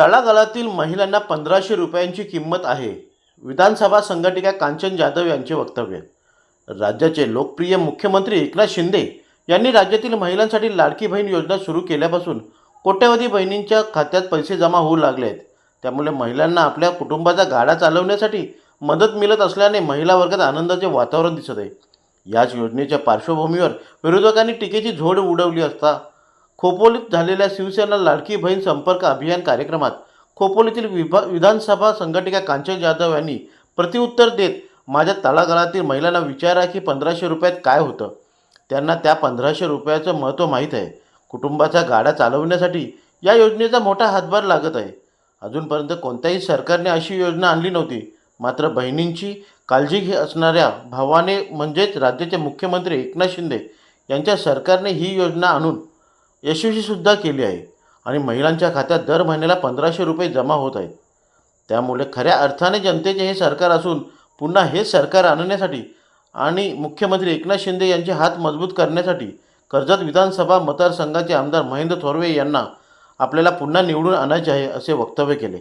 तळागाळातील महिलांना पंधराशे रुपयांची किंमत आहे. विधानसभा संघटिका कांचन जाधव यांचे वक्तव्य. राज्याचे लोकप्रिय मुख्यमंत्री एकनाथ शिंदे यांनी राज्यातील महिलांसाठी लाडकी बहीण योजना सुरू केल्यापासून कोट्यवधी बहिणींच्या खात्यात पैसे जमा होऊ लागले आहेत त्यामुळे महिलांना आपल्या कुटुंबाचा गाडा चालवण्यासाठी मदत मिळत असल्याने महिला वर्गात आनंदाचे वातावरण दिसत आहे. याच योजनेच्या पार्श्वभूमीवर विरोधकांनी टीकेची झोड उडवली असता खोपोलीत झालेल्या शिवसेना लाडकी बहीण संपर्क अभियान कार्यक्रमात खोपोलीतील विभा विधानसभा संघटिका कांचन जाधव यांनी प्रतिउत्तर देत माझ्या तळागाळातील महिलांना विचारा की पंधराशे रुपयात काय होतं? त्यांना त्या पंधराशे रुपयाचं महत्त्व माहीत आहे. कुटुंबाचा गाडा चालवण्यासाठी या योजनेचा मोठा हातभार लागत आहे. अजूनपर्यंत कोणत्याही सरकारने अशी योजना आणली नव्हती. मात्र बहिणींची काळजी घे असणाऱ्या भावाने म्हणजेच राज्याचे मुख्यमंत्री एकनाथ शिंदे यांच्या सरकारने ही योजना आणून यशस्वीसुद्धा केली आहे. आणि महिलांच्या खात्यात दर महिन्याला पंधराशे रुपये जमा होत आहेत. त्यामुळे खऱ्या अर्थाने जनतेचे हे सरकार असून पुन्हा हेच सरकार आणण्यासाठी आणि मुख्यमंत्री एकनाथ शिंदे यांचे हात मजबूत करण्यासाठी कर्जत विधानसभा मतदारसंघाचे आमदार महेंद्र थोरवे यांना आपल्याला पुन्हा निवडून आणायचे आहे असे वक्तव्य केले.